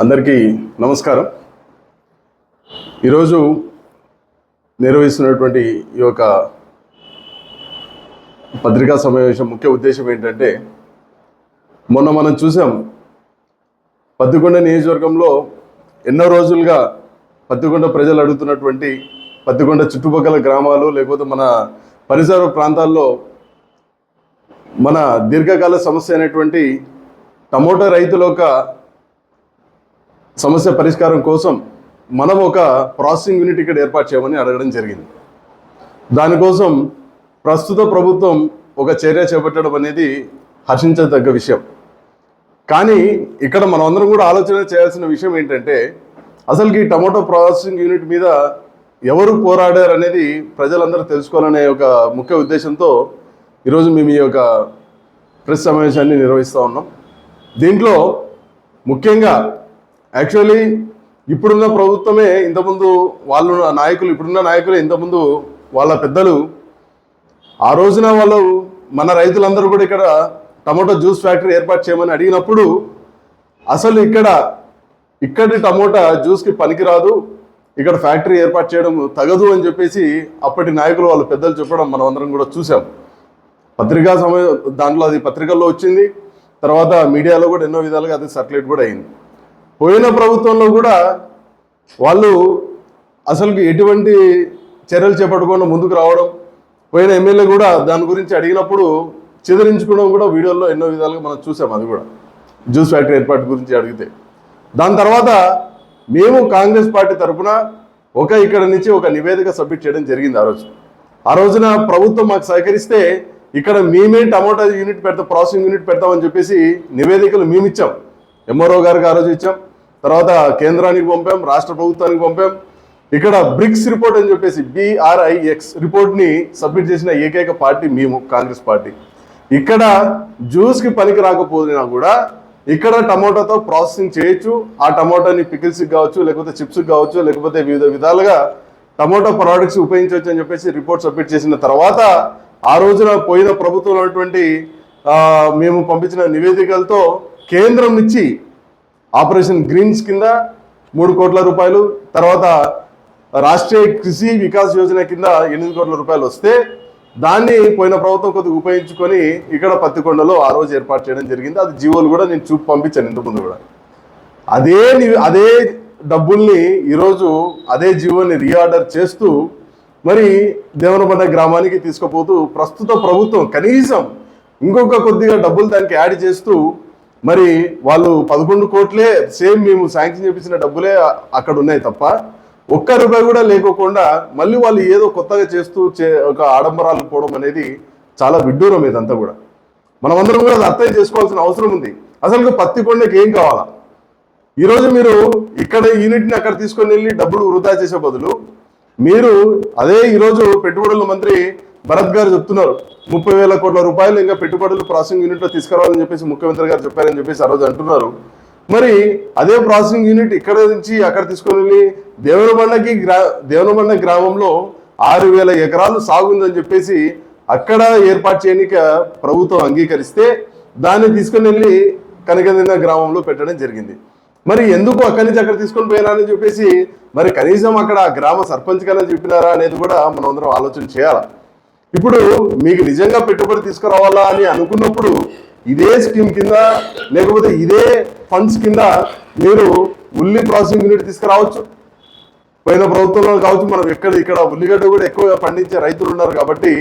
అందరికీ నమస్కారం. ఈరోజు నిర్వహిస్తున్నటువంటి ఈ యొక్క పత్రికా సమావేశం ముఖ్య ఉద్దేశం ఏంటంటే మొన్న మనం చూసాం పత్తికొండ నియోజకవర్గంలో ఎన్నో రోజులుగా పత్తికొండ ప్రజలు అడుగుతున్నటువంటి పత్తికొండ చుట్టుపక్కల గ్రామాలు లేకపోతే మన పరిసర ప్రాంతాల్లో మన దీర్ఘకాల సమస్య అయినటువంటి టమోటా రైతుల యొక్క సమస్య పరిష్కారం కోసం మనం ఒక ప్రాసెసింగ్ యూనిట్ ఇక్కడ ఏర్పాటు చేయమని అడగడం జరిగింది. దానికోసం ప్రస్తుత ప్రభుత్వం ఒక చర్య చేపట్టడం అనేది హర్షించదగ్గ విషయం. కానీ ఇక్కడ మనమందరం కూడా ఆలోచన చేయాల్సిన విషయం ఏంటంటే అసలుకి ఈ టమాటో ప్రాసెసింగ్ యూనిట్ మీద ఎవరు పోరాడారు అనేది ప్రజలందరూ తెలుసుకోవాలనే ఒక ముఖ్య ఉద్దేశంతో ఈరోజు మేము ఈ యొక్క ప్రెస్ సమావేశాన్ని నిర్వహిస్తూ ఉన్నాం. దీంట్లో ముఖ్యంగా యాక్చువల్లీ ఇప్పుడున్న ప్రభుత్వమే ఇంతకుముందు వాళ్ళు నాయకులు ఇప్పుడున్న నాయకులు ఇంతకుముందు వాళ్ళ పెద్దలు. ఆ రోజున వాళ్ళు మన రైతులందరూ కూడా ఇక్కడ టమోటా జ్యూస్ ఫ్యాక్టరీ ఏర్పాటు చేయమని అడిగినప్పుడు అసలు ఇక్కడ ఇక్కడి టమోటా జ్యూస్కి పనికిరాదు ఇక్కడ ఫ్యాక్టరీ ఏర్పాటు చేయడం తగదు అని చెప్పేసి అప్పటి నాయకులు వాళ్ళ పెద్దలు చెప్పడం మనం అందరం కూడా చూసాం పత్రికా సమయ దాంట్లో అది పత్రికల్లో వచ్చింది తర్వాత మీడియాలో కూడా ఎన్నో విధాలుగా అది సర్క్యులేట్ కూడా అయింది. పోయిన ప్రభుత్వంలో కూడా వాళ్ళు అసలు ఎటువంటి చర్యలు చేపట్టకుండా ముందుకు రావడం పోయిన ఎమ్మెల్యే కూడా దాని గురించి అడిగినప్పుడు చెదిరించుకోవడం కూడా వీడియోలో ఎన్నో విధాలుగా మనం చూసాం అది కూడా. జ్యూస్ ఫ్యాక్టరీ ఏర్పాటు గురించి అడిగితే. దాని తర్వాత మేము కాంగ్రెస్ పార్టీ తరఫున ఒక ఇక్కడ నుంచి ఒక నివేదిక సబ్మిట్ చేయడం జరిగింది ఆ రోజు. ఆ రోజున ప్రభుత్వం మాకు సహకరిస్తే ఇక్కడ మేమే టమాటా యూనిట్ పెడతాం ప్రాసెసింగ్ యూనిట్ పెడతామని చెప్పేసి నివేదికలు మేము ఇచ్చాం ఎంఆర్ఓ గారికి ఆ రోజు ఇచ్చాం. తర్వాత కేంద్రానికి పంపాం రాష్ట్ర ప్రభుత్వానికి పంపాం. ఇక్కడ బ్రిక్స్ రిపోర్ట్ అని చెప్పేసి బిఆర్ఐఎక్స్ రిపోర్ట్ని సబ్మిట్ చేసిన ఏకైక పార్టీ మేము కాంగ్రెస్ పార్టీ. ఇక్కడ జ్యూస్కి పనికి రాకపోయినా కూడా ఇక్కడ టమోటాతో ప్రాసెసింగ్ చేయొచ్చు. ఆ టమోటాని పికిల్స్కి కావచ్చు లేకపోతే చిప్స్కి కావచ్చు లేకపోతే వివిధ విధాలుగా టమోటా ప్రోడక్ట్స్ ఉపయోగించవచ్చు అని చెప్పేసి రిపోర్ట్ సబ్మిట్ చేసిన తర్వాత ఆ రోజున పోయిన ప్రభుత్వం ఉన్నటువంటి మేము పంపించిన నివేదికలతో కేంద్రం నుంచి ఆపరేషన్ గ్రీన్స్ కింద మూడు కోట్ల రూపాయలు తర్వాత రాష్ట్రీయ కృషి వికాస్ యోజన కింద ఎనిమిది కోట్ల రూపాయలు వస్తే దాన్ని పోయిన ప్రభుత్వం కొద్దిగా ఉపయోగించుకొని ఇక్కడ పత్తికొండలో ఆ రోజు ఏర్పాటు చేయడం జరిగింది. అది జీవోలు కూడా నేను చూపు పంపించాను ఇంతకుముందు కూడా. అదే అదే డబ్బుల్ని ఈరోజు అదే జీవోని రీఆర్డర్ చేస్తూ మరి దేవనపడ్డ గ్రామానికి తీసుకుపోతూ ప్రస్తుత ప్రభుత్వం కనీసం ఇంకొక కొద్దిగా డబ్బులు దానికి యాడ్ చేస్తూ మరి వాళ్ళు పదకొండు కోట్లే సేమ్ మేము శాంక్షన్ చేపించిన డబ్బులే అక్కడ ఉన్నాయి తప్ప ఒక్క రూపాయి కూడా లేకోకుండా మళ్ళీ వాళ్ళు ఏదో కొత్తగా చేస్తూ చే ఒక ఆడంబరాలు పోవడం అనేది చాలా విడ్డూరం ఇదంతా కూడా. మనం అందరం కూడా అది అర్థం చేసుకోవాల్సిన అవసరం ఉంది. అసలు పత్తి కొండకి ఏం కావాలా? ఈరోజు మీరు ఇక్కడ యూనిట్ని అక్కడ తీసుకొని వెళ్ళి డబ్బులు వృధా చేసే బదులు మీరు అదే ఈరోజు పెట్టుబడుల మంత్రి భరత్ గారు చెప్తున్నారు ముప్పై వేల కోట్ల రూపాయలు ఇంకా పెట్టుబడులు ప్రాసెసింగ్ యూనిట్లో తీసుకురావాలని చెప్పేసి ముఖ్యమంత్రి గారు చెప్పారని చెప్పేసి ఆ రోజు అంటున్నారు. మరి అదే ప్రాసెసింగ్ యూనిట్ ఇక్కడ నుంచి అక్కడ తీసుకొని వెళ్ళి దేవనబండకి గ్రా దేవనబండ గ్రామంలో ఆరు వేల ఎకరాలు సాగుందని చెప్పేసి అక్కడ ఏర్పాటు చేయనిక ప్రభుత్వం అంగీకరిస్తే దాన్ని తీసుకుని వెళ్ళి కనకదిన్న గ్రామంలో పెట్టడం జరిగింది. మరి ఎందుకు అక్కడి నుంచి అక్కడ తీసుకొని పోయినారని చెప్పేసి మరి కనీసం అక్కడ గ్రామ సర్పంచ్ కన్నా చెప్పినారా అనేది కూడా మనం అందరం ఆలోచన చేయాలి? ఇప్పుడు మీకు నిజంగా పెట్టుబడి తీసుకురావాలా అని అనుకున్నప్పుడు ఇదే స్కీమ్ కింద లేకపోతే ఇదే ఫండ్స్ కింద మీరు ఉల్లి ప్రాసెసింగ్ యూనిట్ తీసుకురావచ్చు. పోయిన ప్రభుత్వంలో కావచ్చు మనం ఎక్కడ ఇక్కడ ఉల్లిగడ్డ కూడా ఎక్కువగా పండించే రైతులు ఉన్నారు కాబట్టి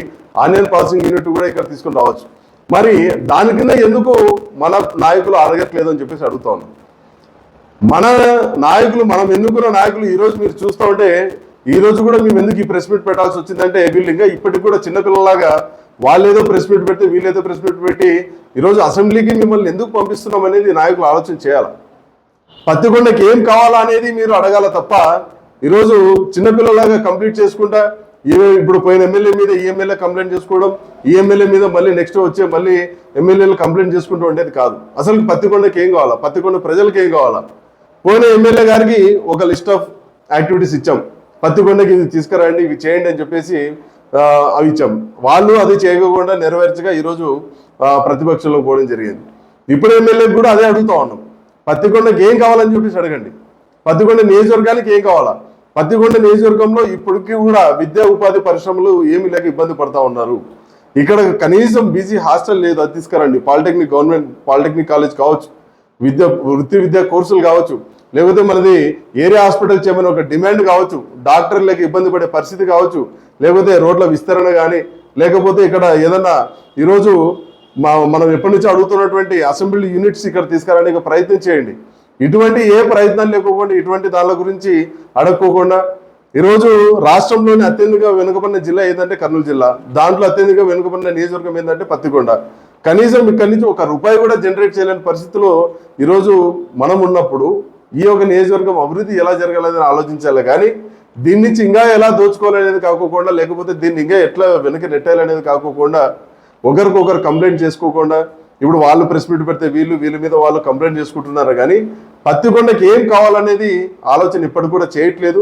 ఆనియన్ ప్రాసెసింగ్ యూనిట్ కూడా ఇక్కడ తీసుకుని రావచ్చు. మరి దాని కింద ఎందుకు మన నాయకులు అడగట్లేదు అని చెప్పేసి అడుగుతా ఉన్నాం. మన నాయకులు మనం ఎన్నుకున్న నాయకులు ఈరోజు మీరు చూస్తూ ఉంటే ఈ రోజు కూడా మేము ఎందుకు ఈ ప్రెస్ మీట్ పెట్టాల్సి వచ్చిందంటే వీళ్ళు ఇంకా ఇప్పటికి కూడా చిన్నపిల్లలాగా వాళ్ళు ఏదో ప్రెస్ మీట్ పెడితే వీళ్ళు ఏదో ప్రెస్ మీట్ పెట్టి ఈరోజు అసెంబ్లీకి మిమ్మల్ని ఎందుకు పంపిస్తున్నాం అనేది నాయకులు ఆలోచన చేయాలి? పత్తికొండకి ఏం కావాలా అనేది మీరు అడగాల తప్ప ఈరోజు చిన్నపిల్లలాగా కంప్లీట్ చేసుకుంటా ఇప్పుడు పోయిన ఎమ్మెల్యే మీద ఈ ఎమ్మెల్యే కంప్లైంట్ చేసుకోవడం ఈ ఎమ్మెల్యే మీద మళ్ళీ నెక్స్ట్ వచ్చే మళ్ళీ ఎమ్మెల్యేలు కంప్లైంట్ చేసుకుంటూ ఉండేది కాదు. అసలు పత్తికొండకి ఏం కావాలా? పత్తికొండ ప్రజలకు ఏం కావాలా? పోయిన ఎమ్మెల్యే గారికి ఒక లిస్ట్ ఆఫ్ యాక్టివిటీస్ ఇచ్చాం. పత్తికొండకి ఇది తీసుకురండి ఇవి చేయండి అని చెప్పేసి అవి ఇచ్చాం వాళ్ళు అది చేయకుండా నెరవేర్చగా ఈరోజు ప్రతిపక్షంలో పోవడం జరిగింది. ఇప్పుడు ఎమ్మెల్యేకి కూడా అదే అడుగుతా ఉన్నాం పత్తికొండకి ఏం కావాలని చెప్పేసి అడగండి. పత్తికొండ నియోజకవర్గానికి ఏం కావాలా? పత్తికొండ నియోజకవర్గంలో ఇప్పటికీ కూడా విద్యా ఉపాధి పరిశ్రమలు ఏమి లేక ఇబ్బంది పడతా ఉన్నారు. ఇక్కడ కనీసం బీసీ హాస్టల్ లేదు అది తీసుకురండి. పాలిటెక్నిక్ గవర్నమెంట్ పాలిటెక్నిక్ కాలేజ్ కావచ్చు. విద్య వృత్తి విద్యా కోర్సులు కావచ్చు. లేకపోతే మనది ఏరియా హాస్పిటల్ చేయమని ఒక డిమాండ్ కావచ్చు డాక్టర్లకు ఇబ్బంది పడే పరిస్థితి కావచ్చు లేకపోతే రోడ్ల విస్తరణ కానీ లేకపోతే ఇక్కడ ఏదన్నా ఈరోజు మా మనం ఎప్పటి నుంచి అడుగుతున్నటువంటి అసెంబ్లీ యూనిట్స్ ఇక్కడ తీసుకురావడానికి ప్రయత్నం చేయండి. ఇటువంటి ఏ ప్రయత్నాలు లేకోకుండా ఇటువంటి దాని గురించి అడగకోకుండా ఈరోజు రాష్ట్రంలోని అత్యధిక వెనుకబడిన జిల్లా ఏదంటే కర్నూలు జిల్లా. దాంట్లో అత్యధిక వెనుకబడిన నియోజకవర్గం ఏంటంటే పత్తికొండ. కనీసం ఇక్కడి నుంచి ఒక రూపాయి కూడా జనరేట్ చేయలేని పరిస్థితిలో ఈరోజు మనం ఉన్నప్పుడు ఈ యొక్క నియోజకవర్గం అభివృద్ధి ఎలా జరగాలని ఆలోచించాలి. కానీ దీని నుంచి ఇంకా ఎలా దోచుకోవాలనేది కాకోకుండా లేకపోతే దీన్ని ఇంకా ఎట్లా వెనక్కి నెట్టాలనేది కాకోకుండా ఒకరికొకరు కంప్లైంట్ చేసుకోకుండా ఇప్పుడు వాళ్ళు ప్రెస్ మీట్ పెడితే వీళ్ళు వీళ్ళ మీద వాళ్ళు కంప్లైంట్ చేసుకుంటున్నారు? కానీ పత్తికొండకి ఏం కావాలనేది ఆలోచన ఇప్పటికి కూడా చేయట్లేదు.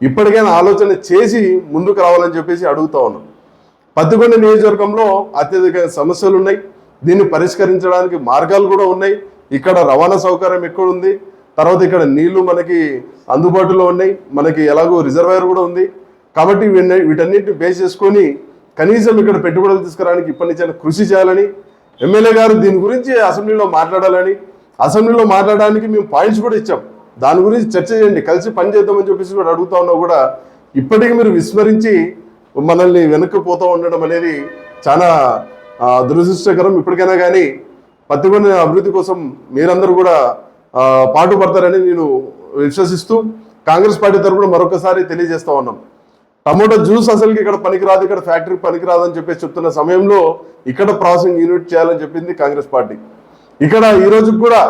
ఇప్పటికైనా ఆలోచన చేసి ముందుకు రావాలని చెప్పేసి అడుగుతా ఉన్నాం. పత్తికొండ నియోజకవర్గంలో అత్యధిక సమస్యలు ఉన్నాయి. దీన్ని పరిష్కరించడానికి మార్గాలు కూడా ఉన్నాయి. ఇక్కడ రవాణా సౌకర్యం ఎక్కడ ఉంది తర్వాత ఇక్కడ నీళ్ళు మనకి అందుబాటులో ఉన్నాయి. మనకి ఎలాగో రిజర్వాయర్ కూడా ఉంది. కాబట్టి వీటన్నిటిని బేస్ చేసుకొని కనీసం ఇక్కడ పెట్టుబడులు తీసుకురావడానికి ఇప్పటి నుంచి కృషి చేయాలని ఎమ్మెల్యే గారు దీని గురించి అసెంబ్లీలో మాట్లాడాలని అసెంబ్లీలో మాట్లాడడానికి మేము పాయింట్స్ కూడా ఇచ్చాం. దాని గురించి చర్చ చేయండి. కలిసి పని చేద్దామని చెప్పేసి కూడా అడుగుతా ఉన్నా కూడా. ఇప్పటికీ మీరు విస్మరించి మనల్ని వెనక్కి పోతూ ఉండడం అనేది చాలా దురదృష్టకరం. ఇప్పటికైనా కానీ పత్తికొండ అభివృద్ధి కోసం మీరందరూ కూడా పాటుపడతారని నేను విశ్వసిస్తూ కాంగ్రెస్ పార్టీ తరఫున మరొకసారి తెలియజేస్తా ఉన్నాం. టమోటా జ్యూస్ అసలుకి ఇక్కడ పనికిరాదు ఇక్కడ ఫ్యాక్టరీ పనికిరాదు అని చెప్పేసి చెప్తున్న సమయంలో ఇక్కడ ప్రాసెసింగ్ యూనిట్ చేయాలని చెప్పింది కాంగ్రెస్ పార్టీ. ఇక్కడ ఈ రోజు కూడా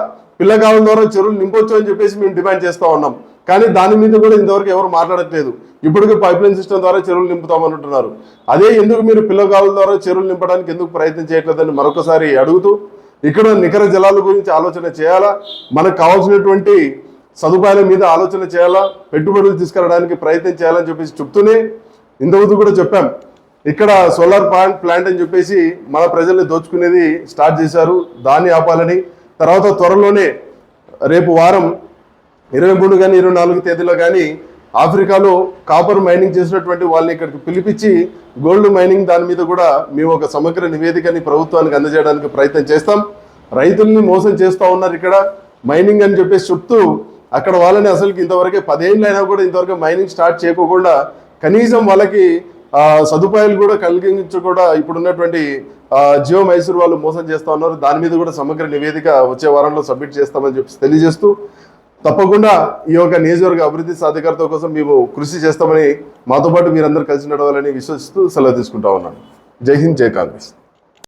పిల్లకాలం ద్వారా చెరువులు నింపొచ్చు అని చెప్పేసి మేము డిమాండ్ చేస్తూ ఉన్నాం. కానీ దాని మీద కూడా ఇంతవరకు ఎవరు మాట్లాడట్లేదు. ఇప్పటికీ పైప్ లైన్ సిస్టమ్ ద్వారా చెరువులు నింపుతామని అంటున్నారు అదే ఎందుకు మీరు పిల్లకాలం ద్వారా చెరువులు నింపడానికి ఎందుకు ప్రయత్నం చేయట్లేదని మరొకసారి అడుగుతూ ఇక్కడ నికర జలాల గురించి ఆలోచన చేయాలా? మనకు కావాల్సినటువంటి సదుపాయాల మీద ఆలోచన చేయాలా? పెట్టుబడులు తీసుకురావడానికి ప్రయత్నం చేయాలని చెప్పేసి చెప్తూనే ఇంతకుముందు కూడా చెప్పాం. ఇక్కడ సోలార్ ప్లాంట్ ప్లాంట్ అని చెప్పేసి మన ప్రజల్ని దోచుకునేది స్టార్ట్ చేశారు. దాన్ని ఆపాలని. తర్వాత త్వరలోనే రేపు వారం ఇరవై మూడు కానీ ఇరవై నాలుగు తేదీలో కానీ ఆఫ్రికాలో కాపర్ మైనింగ్ చేసినటువంటి వాళ్ళని ఇక్కడికి పిలిపించి గోల్డ్ మైనింగ్ దాని మీద కూడా మేము ఒక సమగ్ర నివేదికని ప్రభుత్వానికి అందజేయడానికి ప్రయత్నం చేస్తాం. రైతుల్ని మోసం చేస్తూ ఉన్నారు ఇక్కడ. మైనింగ్ అని చెప్పేసి చెప్తూ అక్కడ వాళ్ళని అసలుకి ఇంతవరకు పదేళ్ళు అయినా కూడా ఇంతవరకు మైనింగ్ స్టార్ట్ చేయకోకుండా కనీసం వాళ్ళకి సదుపాయాలు కూడా కలిగించకుండా ఇప్పుడున్నటువంటి జియో మైసూర్ వాళ్ళు మోసం చేస్తూ ఉన్నారు. దాని మీద కూడా సమగ్ర నివేదిక వచ్చే వారంలో సబ్మిట్ చేస్తామని చెప్పి తెలియజేస్తూ తప్పకుండా ఈ యొక్క నియోజకవర్గ అభివృద్ధి సాధికారత కోసం మేము కృషి చేస్తామని మాతో పాటు మీరందరూ కలిసి నడవాలని విశ్వసిస్తూ సెలవు తీసుకుంటా ఉన్నాను. జై హింద్ జై కాంగ్రెస్.